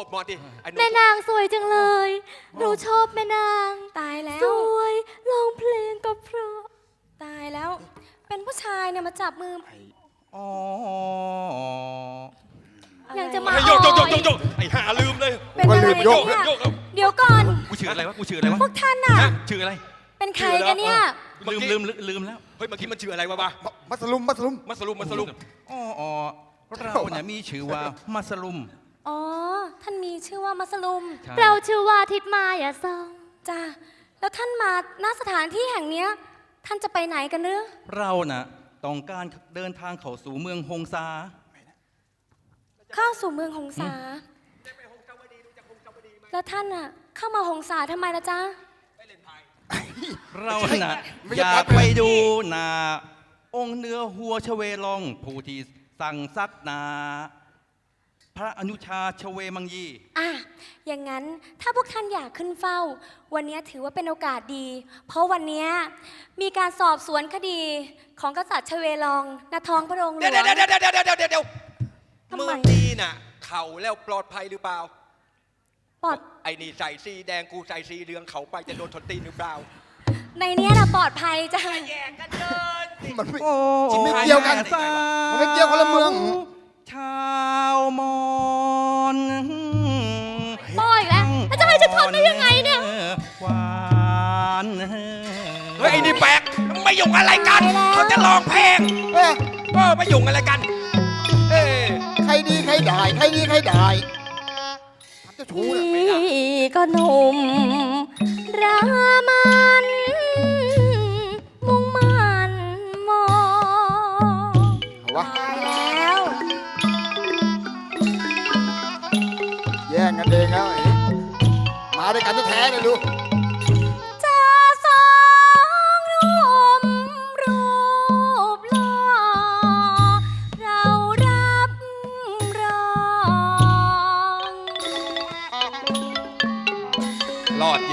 ปรบมือดิไอ้หนุ่แม่มนางสวยจังเลย หนูชอบแม่นาง ตายแล้วสวยร้องเพลงก็เพราะ ตายแล้ว เป็นผู้ชายเนี่ยมาจับมืออ๋อยังจะมาไอ้โยกโยกโยกโยกโยกไอ้ห่าลืมเลยเป็นอะไรโยกันกเนี่ยโยกเอาเดี๋ยวก่อน กูชื่ออะไรวะกูชื่ออะไรวะพวกท่านน่ะ ฮะชื่ออะไรเป็นใครกันเนี่ย ลืมลืมลืมลืมแล้ว เฮ้ยเมื่อกี้มันชื่ออะไรวะบ้ามัสลุมมัสลุมมัสลุมมัสลุมอ๋ออ๋อเราเนี่ยมีชื่อว่ามัสลุม อ๋อ ท่านมีชื่อว่ามัสลุม ใช่เราชื่อว่าทิดมายาซองจ้าแล้วท่านมาณสถานที่แห่งเนี้ย ท่านจะไปไหนกันหรือเราน่ะต้องการเดินทางเข้าสู่เมืองฮงซา เข้าสู่เมืองหงสา แล้วท่านน่ะ เข้ามาหงสาทำไมล่ะจ๊ะ เราน่ะไม่อใช่ยาพักดเลยไปดูหนา องค์เนื้อหัวชเวลอง ผู้ที่สั่งซักนาพ ระอนุชาชเวมังยี อะ อย่างนั้นถ้าพวกท่านอยากขึ้นเฝ้า วันนี้ถือว่าเป็นโอกาสดี เพราะวันนี้มีการสอบสวนคดีของกษัตริย์ชเวลองนาท้องพระองค์หลเดี๋ยววงเดี๋ยวเดี๋ยวเดี๋ยวเดี๋ยวเดี๋ยวเดี๋ยวทำไมเมืองนี้น่ะ เขาแล้วปลอดภัยหรือเปล่า ปลอดไอ้นี่ใส่สีแดงกูใส่สีเหลืองเขาไปจะโดนทนตีนหรือเปล่า ในเนี้ยนะปลอดภัยจ้ะ มันไม่ โอ้ไม่เกี่ยวกันสามันไม่เกี่ยวคนละเมือง ได้ยังไงเนี่ย หวานเฮ้ยไอ้นี่แปลกไม่ยุ่งอะไรกันเขาจะร้องเพลงเอ๊ะเออไม่ยุ่งอะไรกัน เอ้ยใครดีใครได้ใครดีใครได้ทำเจ้าชู้น่ะพี่ก็หนุ่มรามัน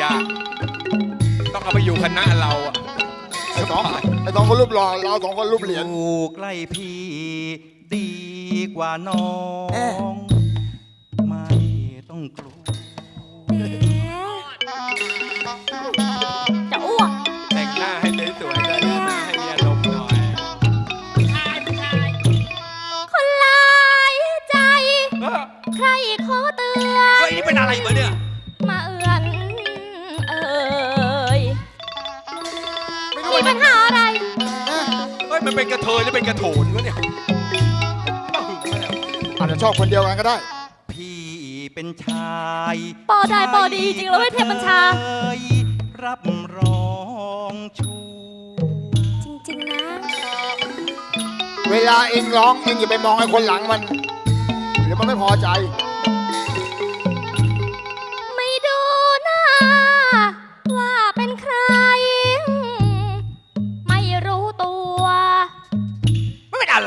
ากต้องเอาไปอยู่คณะเราอะไอ้สองไอ้สองคนรูปหล่อเราสองคนรูปเหรียญอยู่ใกล้พี่ดีกว่าน้องไม่ต้องกลัวแหมจะอ้วกแต่งหน้าให้สวยๆเลยแต่งหน้าให้มีอารมณ์หน่อยคนลายใจ เออใครขอเตือนเฮ้ยนี่เป็นอะไรเหมือนเนี่ย มันเป็นกระเทยหรือเป็นกระโถนวะเนี่ยบ้าหึงมาแล้วอาจจะชอบคนเดียวกันก็ได้ พี่เป็นชายปอได้ปอดีจริงแล้วเว้ยเทพบัญชาเอ้ยรับรองชูจริง ๆ นะ เวลาเองร้องเองอย่าไปมองไอ้คนหลังมันเดี๋ยวมันไม่พอใจ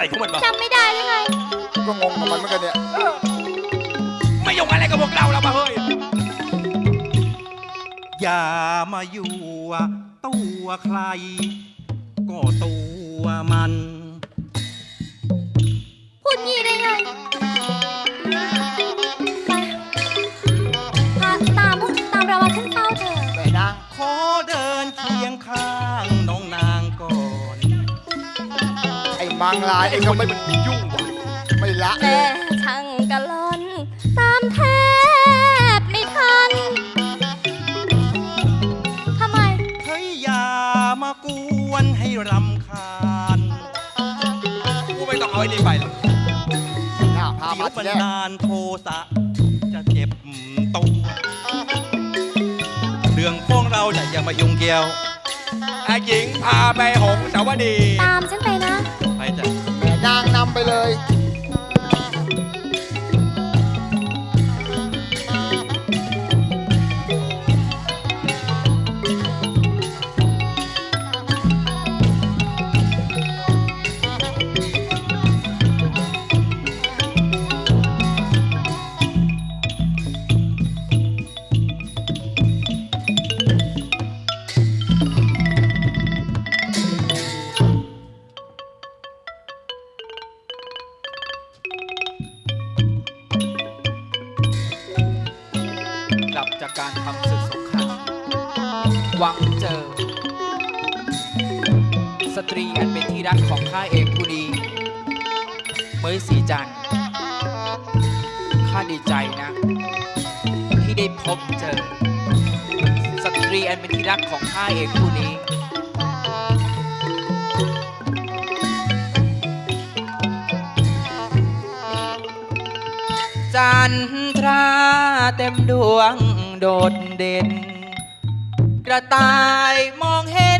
อะไรของมันบ้าจำไม่ได้เลยไงก็งงกับมันเหมือนกันเนี่ย ไม่ยุ่งอะไรกับพวกเราแล้วปะเฮ้ย อย่ามาอยู่ตัวใคร ก็ตัวมัน ไอ้มังลายไอ้เองคก็นไม่นี้มันยุ่งว่ะไม่ละเลแต่ยช่างกะลอนตามแทบไม่ทันทำไม เฮ้ยอย่ามากวนให้รำคาญกูไม่ต้องเอาไอ้นี่ไปหรอกหน้าพาเดี๋มายวบัที่นแรกดาลโทสะจะเจ็บตัวเรื่องพวกเราเนี่ยอย่ามายุ่งเกี่ยว ไอ้หญิงพาไปหงสาวดี ตามฉันไปนะไป จ้ะนางนำไปเลย ตรีอันเป็นที่รักของข้าเองผู้ดีเมยสีจันทร์ข้าดีใจนะ ที่ได้พบเจอ สตรีอันเป็นที่รักของข้าเองผู้นี้ จันทราเต็มดวงโดดเด่น กระต่ายมองเห็น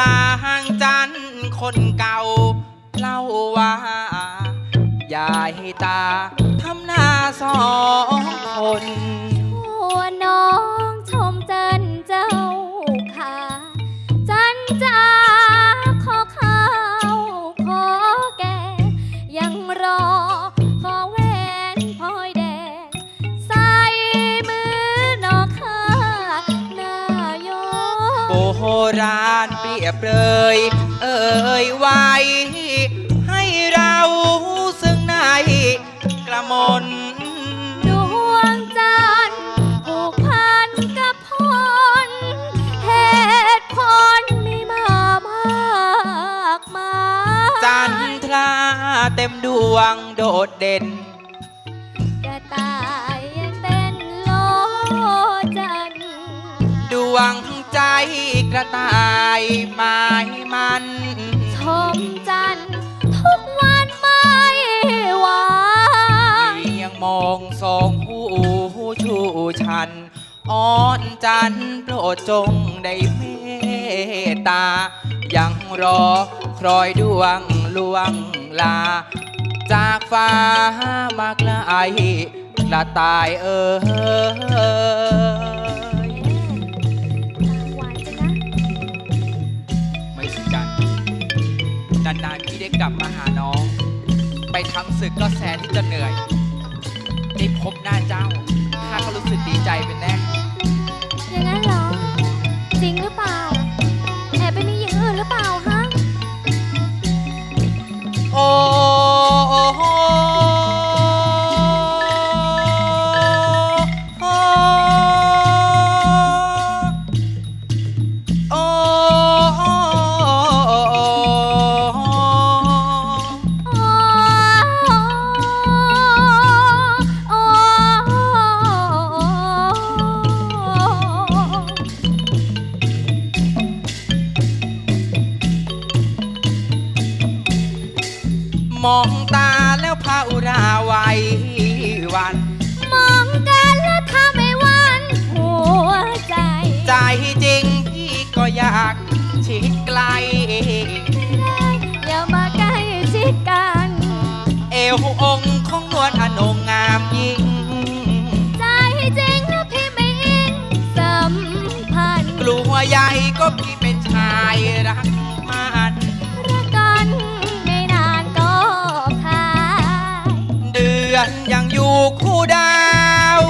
ลางจันคนเก่า เล่าว่า ยายตาทำหน้าสองคนหัวน้อง เปรียบเลยเอ่ยไว้ ให้เราซึ่งในกระมนดวงจันทร์ผูกพันกับพรเหตุผลมีมามากมายจันทราเต็มดวงโดดเด่นกระต่ายยังเต้นโลจันทร์ดวงใจ กระต่ายหมายมันชมจันทร์ทุกวันไม่หวานเพียงมองสองหูชูชัน อ้อนจันทร์โปรดจงได้เมตตา ยังรอครอยดวงลวงลา จากฟ้ามาไกลกระต่ายเอ่ย นานๆพี่ได้กลับมาหาน้อง ไปทำศึกก็แสนที่จะเหนื่อยได้พบหน้าเจ้า วัน มองกันแล้วทำให้หวันหัวใจ ใจจริงพี่ก็อยากชิดไกล อย่ามาใกล้ชิดกัน เอวองค์ ดาว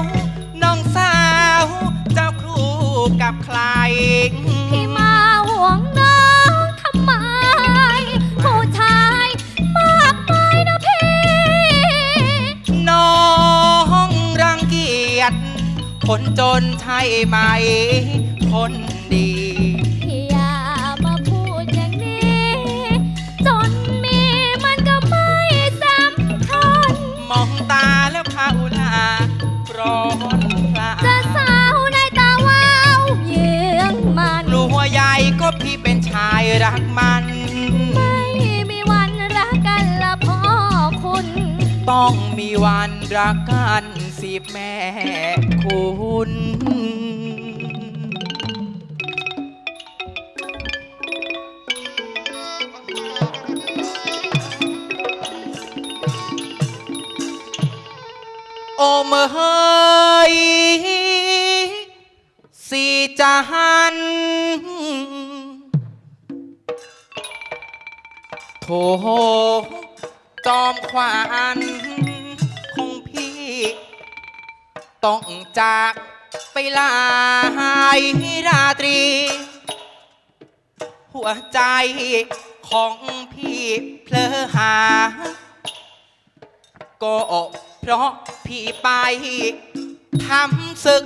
น้องสาว เจ้าครูกับใคร พี่มาห่วงน้องทำไม ผู้ชายมากมายนะพี่ น้องรังเกียจคนจนใช่ไหม คน ต้องมีวันรักกันสิบแม่คุณ โอเมเฮยสีจันโถ จอมขวานของพี่ ต้องจากไปหลายราตรี หัวใจของพี่เพลอหา ก็เพราะพี่ไปทำศึก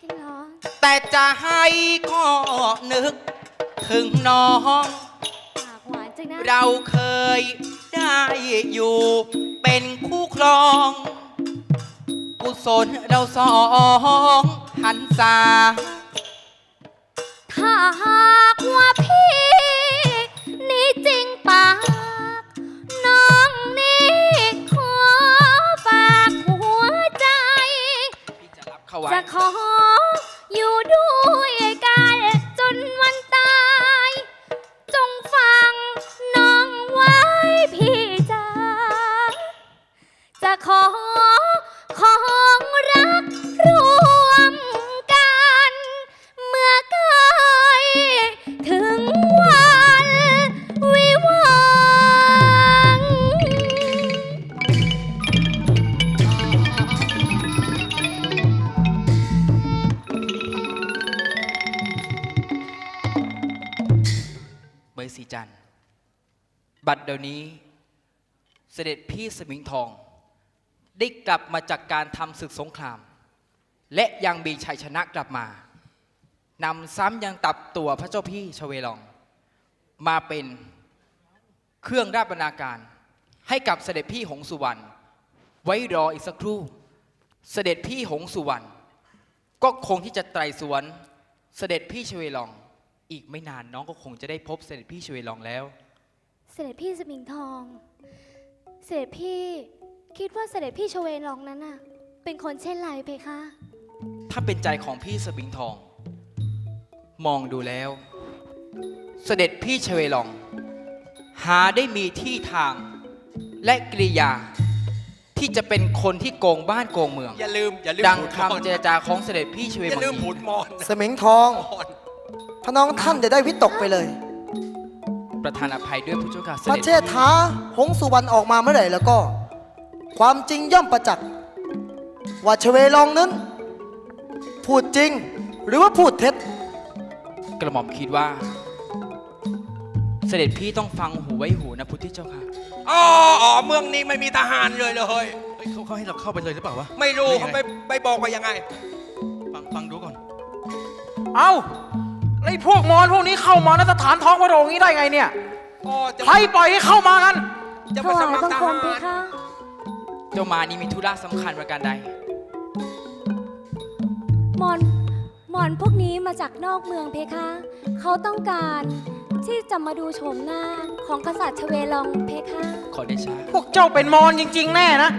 จริงเหรอ แต่จะให้ก็นึกถึงน้อง ปากหวานจังนะ เราเคยได้อยู่เป็นคู่ครอง กุศลเราสองหันษาถ้าหากว่าพี่ นี่จริงปาก น้องนี่ขอฝากหัวใจ พี่จะรับเขาไว้ จะขอ จะขอ ของรักรวมกัน เมื่อใกล้ถึงวันวิวาห์เบยสีจันทร์บัดเดี๋ยวนี้ เสด็จพี่สมิงทอง ได้กลับมาจากการทำศึกสงคราม และยังมีชัยชนะกลับมานำซ้ำยังตับตัวพระเจ้าพี่ชเวลอง มาเป็นเครื่องราชบรรณาการให้กับเสด็จพี่หงสุวรรณไว้รออีกสักครู่ เสด็จพี่หงสุวรรณก็คงที่จะไตรสวน เสด็จพี่ชเวลอง อีกไม่นานน้องก็คงจะได้พบเสด็จพี่ชเวลองแล้ว เสด็จพี่สมิงทอง เสด็จพี่ คิดว่าเสด็จพี่ชเวลองนั้นน่ะ เป็นคนเช่นไรเพคะ ถ้าเป็นใจของพี่สบิงทอง มองดูแล้ว เสด็จพี่ชเวลอง หาได้มีที่ทางและกริยา ที่จะเป็นคนที่โกงบ้านโกงเมือง อย่าลืม อย่าลืมดังพูดมอนคำเจรจาของเสด็จพี่ชเวอย่ามังลืมยีพูดมอนสมิงทองมอนพระน้องท่านจะได้วิตกไปเลย ประธานอภัยด้วยผู้เจ้าค่ะเสพระด็จ เชษฐาหงสุวรรณออกมาเมื่อไหร่แล้วก็ ความจริงย่อมประจักษ์ว่าชเวลองนั้น พูดจริงหรือว่าพูดเท็จ กระหม่อมคิดว่า เสด็จพี่ต้องฟังหูไว้หูนะพุทธเจ้าค่ะ อ๋ออ๋อเมืองนี้ไม่มีทหารเลยเลยเฮ้ยเขาเขาให้เราเข้าไปเลยหรือเปล่าวะไม่รู้หอเขายังไปงไปบอกว่ายังไง ฟังฟังดูก่อน เอ้าแล้วไอ้พวกมอญพวกนี้เข้ามาในสถานท้องพระโรงนี้ได้ไงเนี่ยอ๋อจะใครปล่อยให้เข้ามากัน จะถมาสวายมัคบัรงทคมหาเพรคะ เจ้ามานี่มีธุระสำคัญประการใด หมอนหมอนพวกนี้มาจากนอกเมืองเพคะ เขาต้องการที่จะมาดูโฉมหน้าของกษัตริย์ชเวลองเพคะ ขอเดชะพวกเจ้าเป็นมอญจริง ๆ แน่นะ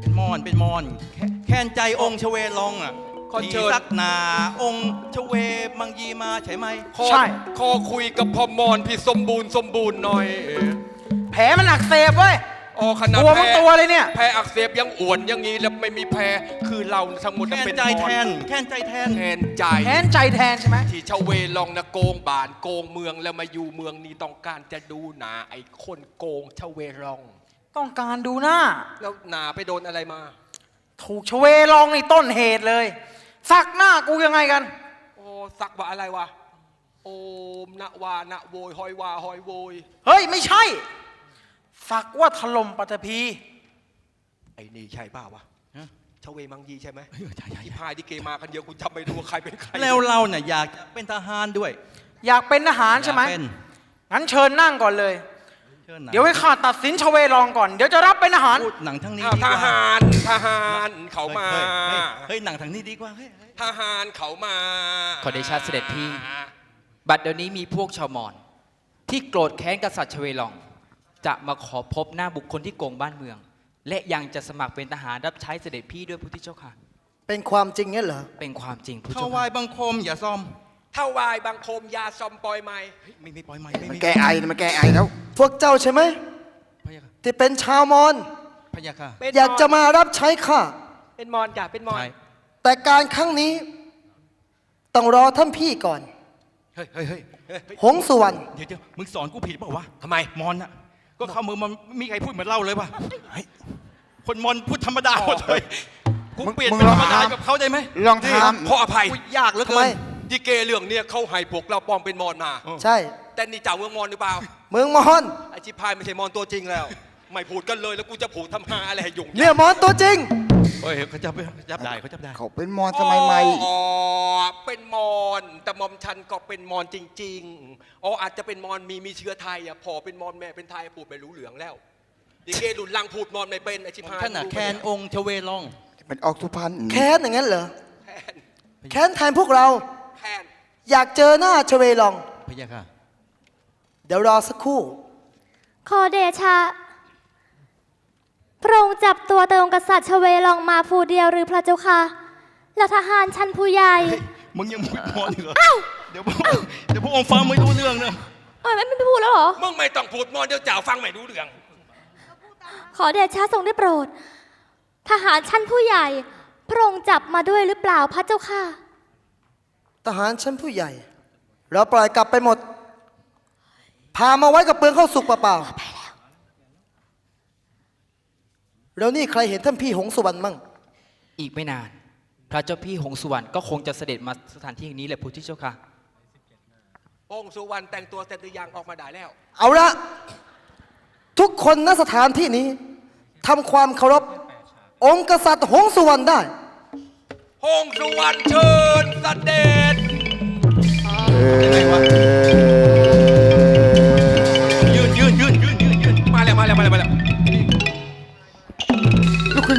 เป็นมอนเป็นมอนแค่แค้นใจองค์ชเวลองอะขอเชิญที่สักนาองค์ชเวมังยีมาใช่ไหม ขอใช่ ขอคุยกับพ่อมอนพี่สมบูรณ์สมบูรณ์หน่อย แผลมันอักเสบเว้ย อ๋อขนาดตัวมันแพ้ตัวเลยเนี่ย แพ้อักเสบยังอ้วนอย่างนี้แล้วไม่มีแพ้คือเราทั้งหมดแค้นเป็นใจมอญแทนแค้นใจแทนแทนใจแทนใจแทนใช่ไหมที่ชาวเวลองนะโกงบานโกงเมืองแล้วมาอยู่เมืองนี้ต้องการจะดูหนาไอ้คนโกงชาวเวลอง ต้องการดูหน้า แล้วหนาไปโดนอะไรมา ถูกชเวลองนี่ต้นเหตุเลย สักหน้ากูยังไงกัน โอ้สักว่าอะไรวะโอมนะวานะโวยหอยวาหอยโวย เฮ้ยไม่ใช่ สักว่าถล่มปัตภีไอ้นี่ใช่เปล่าวะฮะชาวเวมังยีใช่ไหมเฮ้ยใช่ใช่ที่พายที่เกมากันเยอะคุณจำไม่รู้ว่าใครเป็นใครแล้วเราเนี่ยอยากเป็นทหารด้วย อยากเป็นทหารใช่ไหมอยากเป็นงั้นเชิญนั่งก่อนเลยชิญนะเดี๋ยวให้ข้าตัดสินชเวลองก่อน เดี๋ยวจะรับเป็นทหารพูดหนังทั้งนี้อ้าวดีทกว่าหารทหารเขามาเฮ้ยเฮ้ยเฮ้ยหนังทั้งนี้ดีกว่าเฮ้ยเฮ้ยทหารเขามาขอเดชะเสด็จพี่ บัดเดี๋ยวนี้มีพวกชาวมอญที่โกรธแค้นกษัตริย์ชเวลอง จะมาขอพบหน้าบุคคลที่โกงบ้านเมือง และยังจะสมัครเป็นทหารรับใช้เสด็จพี่ด้วยพุทธเจ้าค่ะ เป็นความจริงเนี่ยเหรอ เป็นความจริงพุทธเข้าเจ้าไหวาค่ะยบังคมอย่าซ่อมเท่าวายบางคมยาซอมปอยไม้เฮ้ยไม่มีปล่อยไม้ไม่มันมีแก้ไอนะมันแก้ไอแล้ว พวกเจ้าใช่ไหม พะยะค่ะที่เป็นชาวมอญพะยะค่ะเป็นอยากจะมารับใช้ข้า เป็นมอนจ้ะเป็นมอน ใช่แต่การครั้งนี้ ต้องรอท่านพี่ก่อน เฮ้ยเฮ้ยเฮ้ยหงสุวรรณเดี๋ยวเดี๋ยวมึงสอนกูผิดเปล่าวะทำไม มอนอะ ก็เข้ามือมันมีใครพูดเหมือนเล่าเลยป่ะคนมอนพูดธรรมดาหมดเลยกูมึงเปลี่ยนมึงเป็นลธองรรมดาถามกับเขาได้ไหมลองถาม ขออภัยกูยากเหลือทำเกิไมนดิเกเรื่องเนี่ยเขาให้พวกเราปลอมเป็นมอนมา ใช่ แต่นี่จ่าเมืองมอนหรือเปล่า เมืองมอญไอชิพายไม่ใช่มอนตัวจริงแล้ว ไม่พูดกันเลยแล้วกูจะพูดทำหาอะไรให้ยุ่งเนี่ยมอนตัวจริง เฮ้ยเขาจับเขาจับได้เขาจับได้ เขาเป็นมอนสมัยใหม่ อ๋อเป็นมอนแต่หมอมฉันก็เป็นมอนจริงๆอ๋ออาจจะเป็นมอนมีมีเชื้อไทยอะพอเป็นมอนแม่เป็นไทยพูดไม่รู้เหลืองแล้วดิเกหลุนลังพูดมอนไม่เป็นไอชิพายท่านน่ะแคนองค์ชเวลองเป็นออกสุพรรณแค้นอย่างนั้นเหรอ แคนแค้นแทนพวกเรา แคนอยากเจอหน้าชเวลอง พะยะค่ะ เดี๋ยวรอสักครู่ ขอเดชะ พระองค์จับตัวเตองกษัตริย์ชเวลองมาผู้เดียวหรือพระเจ้าค่ะ และทหารชั้นผู้ใหญ่ มึงยังพูดมอนอีกเหรอเดี๋ยวพวกเดี๋ยวพวกองค์ฟังไม่รู้เรื่องนะเอ้ยไม่ไม่พูดแล้วเหรอ มึงไม่ต้องพูดมอนเดี๋ยวเจ้าฟังไม่รู้เรื่อง ขอเดชะทรงได้โปรด ทหารชั้นผู้ใหญ่ พระองค์จับมาด้วยหรือเปล่าพระเจ้าค่ะ ทหารชั้นผู้ใหญ่ เราปล่อยกลับไปหมด พามาไว้กับเปลืองข้าวสุกเปล่าๆ แล้วนี่ใครเห็นท่านพี่หงสุวรรณมั่ง อีกไม่นาน พระเจ้าพี่หงสุวรรณก็คงจะเสด็จมาสถานที่แห่งนี้แหละพุทธเจ้าค่ะ องค์สุวรรณแต่งตัวเสร็จหรือยังออกมาได้แล้ว เอาละทุกคนณสถานที่นี้ทำความเคารพองค์กษัตริย์หงสุวรรณได้ องค์สุวรรณเชิญเสด็จยื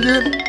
ลุ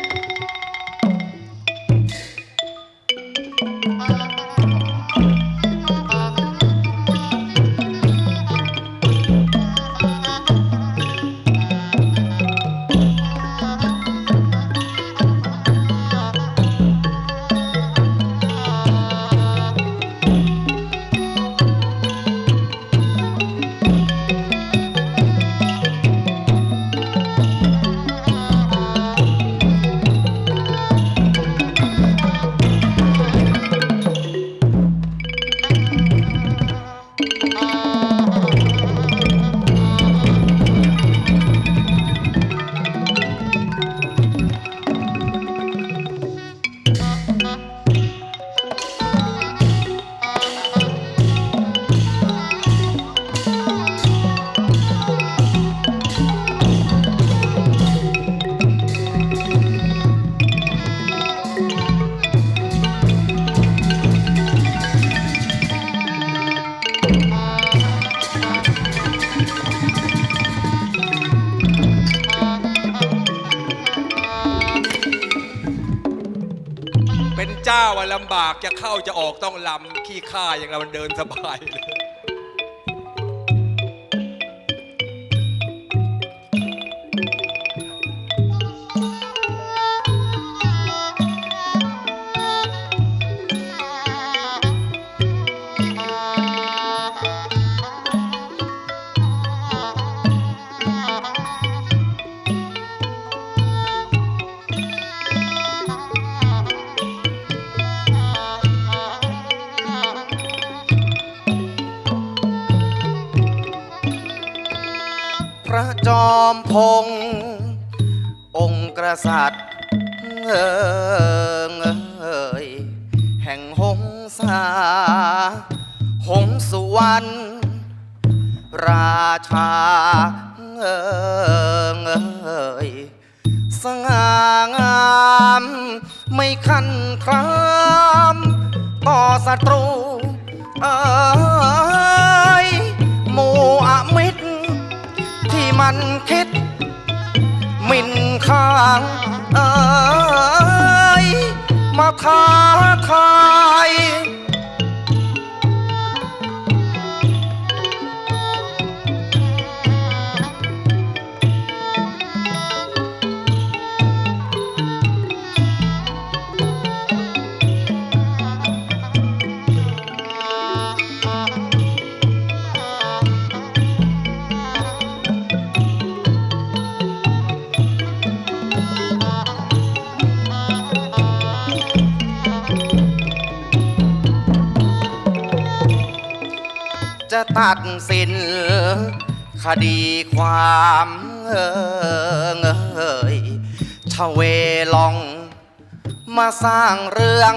ลำบากจะเข้าจะออกต้องลำขี้ข้าอย่างเรามันเดินสบายเลย ง องค์กษัตริย์เอ่ยแห่งหงสา หงสุวรรณราชาเอ่ยสง่างาม ไม่คันคราม ต่อศัตรู มันคิดหมินข้างเอ้ยมาท้าทายะตัดสิน คดีความเอ่ยชเวลอง มาสร้างเรื่อง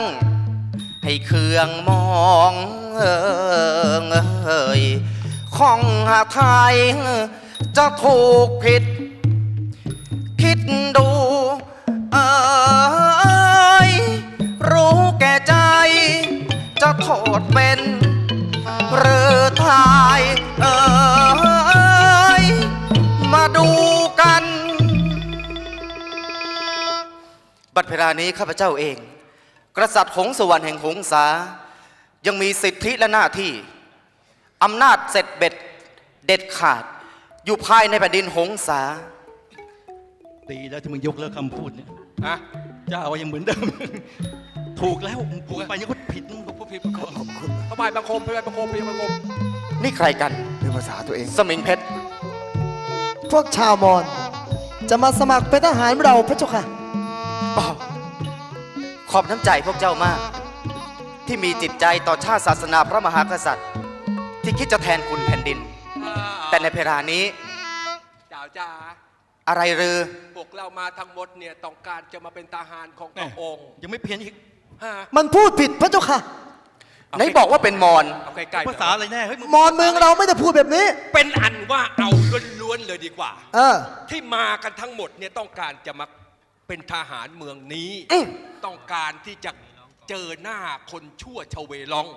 ให้เครื่องมองเงยของหาไทย จะถูกผิด คิดดูเอ่ยรู้แก่ใจ จะโทษเป็น หรือทายเอยมาดูกัน บัดเพลานี้ข้าพเจ้าเอง กษัตริย์หงสวรรค์แห่งหงสา ยังมีสิทธิและหน้าที่อำนาจเสร็จเบ็ดเด็ดขาด อยู่ภายในแผ่นดินหงสา ตีแล้วที่มึงยกเลิกคำพูดเนี่ย ฮะ เจ้ายังเหมือนเดิม ถูกแล้วมึงพูดไปยังก็ผิดมึงพูดผิดบังคมพระบายบังคมพระบายบังคมพระบายบังคมนี่ใครกันเรื่องภาษาตัวเอง สมิงเพชร พวกชาวมอญจะมาสมัครเป็นทหารเราพระเจ้าค่ะขอบน้ำใจพวกเจ้ามาก ที่มีจิตใจต่อชาติศาสนาพระมหากษัตริย์ ที่คิดจะแทนคุณแผ่นดิน แต่ในเพลานี้เจ้าจ้าอะไรหรือพวกเรามาทั้งหมดเนี่ยต้องการจะมาเป็นทหารของพระองค์ ยังไม่เพี้ยนอีกฮะ มันพูดผิดพระเจ้าค่ะ ไหนบอกว่าเป็นมอญเอาใกล้ๆภาษาอะไรแน่เฮ้ยมึงมอญเมืองเราไม่ได้พูดแบบนี้ เป็นอันว่าเอาล้วนๆเลยดีกว่า เออ ที่มากันทั้งหมดเนี่ยต้องการจะมาเป็นทหารเมืองนี้อืมต้องการที่จะเจอหน้าคนชั่วชเวลอง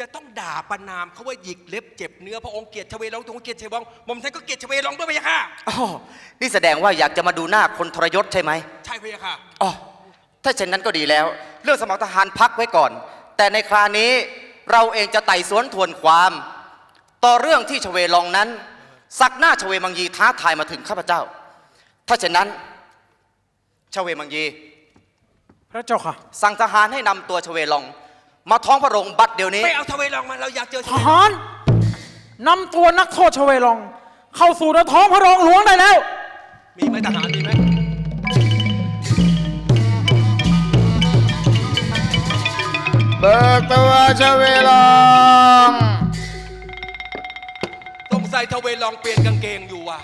จะต้องด่าประนามเขาว่าหยิกเล็บเจ็บเนื้อพระองค์เกลียดชเวลองตรงเกลียดชเวลองหม่อมฉันก็เกลียดชเวลองด้วยพะยะค่ะอ๋อนี่แสดงว่าอยากจะมาดูหน้าคนทรยศใช่ไหมใช่พะยะค่ะอ๋อ ถ้าเช่นนั้นก็ดีแล้ว เรื่องสมัครทหารพักไว้ก่อน แต่ในคราวนี้เราเองจะไต่สวนทวนความ ต่อเรื่องที่ชเวลองนั้นสักหน้าชเวมังยีท้าทายมาถึงข้าพเจ้า ถ้าเช่นนั้นชเวมังยี พระเจ้าค่ะ สั่งทหารให้นำตัวชเวลอง มาท้องพระโรงบัดเดี๋ยวนี้ ไปเอาชเวลองมาเราอยากเจอชทเวลองหารนำตัวนักโทษชเวลอง เข้าสู่ในท้องพระโรงหลวงได้แล้ว มีไหมทหารมีไหม เบิกตัวชเวลองสงสัยชเวลองเปลี่ยนกางเกงอยู่ว่ะ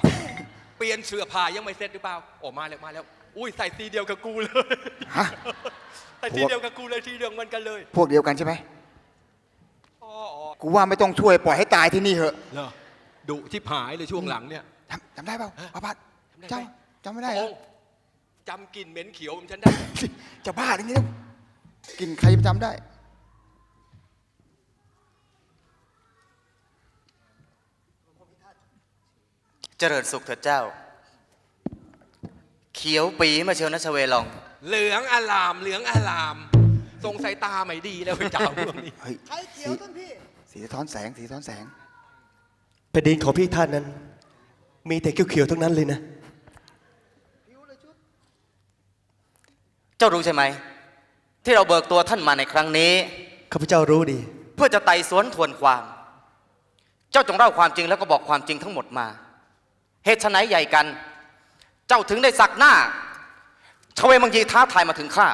เปลี่ยนเสื้อผ้ายังไม่เสร็จหรือเปล่าโอ้มาแล้วมาแล้ว อุ้ยใส่สีเดียวกับกูเลย ฮะ ใส่สีเดียวกับกูเลยสีเหลืองเหมือนกันเลยพวกเดียวกันใช่ไหมอ๋ออ๋อกูว่าไม่ต้องช่วยปล่อยให้ตายที่นี่เหอะเหรอดุที่หายเลยช่วงหลังเนี่ย จำจำได้เปล่าอาบัตจำได้ไหมจำจำไม่พได้ระเหรอองค์จำกลิ่นเหม็นเขียวผมฉันได้ จะบ้าอย่างนี้แล้วกินใครจะจำได้ เจริญสุขเถิดเจ้า เขียวปีมาเชียวนะชเวลอง เหลืองอลาม เหลืองอลาม ทรงสายตาไม่ดีแล้วไอ้เจ้าเมืองนี้ เฮ้ยใครเขียวท่านพี่ สีสะท้อนแสงสีสะท้อนแสง แผ่นดินของพี่ท่านนั้น มีแต่เขียวๆทั้งนั้นเลยนะเจ้ารู้ใช่ไหม ที่เราเบิกตัวท่านมาในครั้งนี้ ข้าพเจ้ารู้ดี เพื่อจะไต่สวนทวนความ เจ้าจงเล่าความจริงแล้วก็บอกความจริงทั้งหมดมา เหตุไฉนใหญ่กัน เจ้าถึงได้สักหน้าชเวมังยีท้าทายมาถึงข้า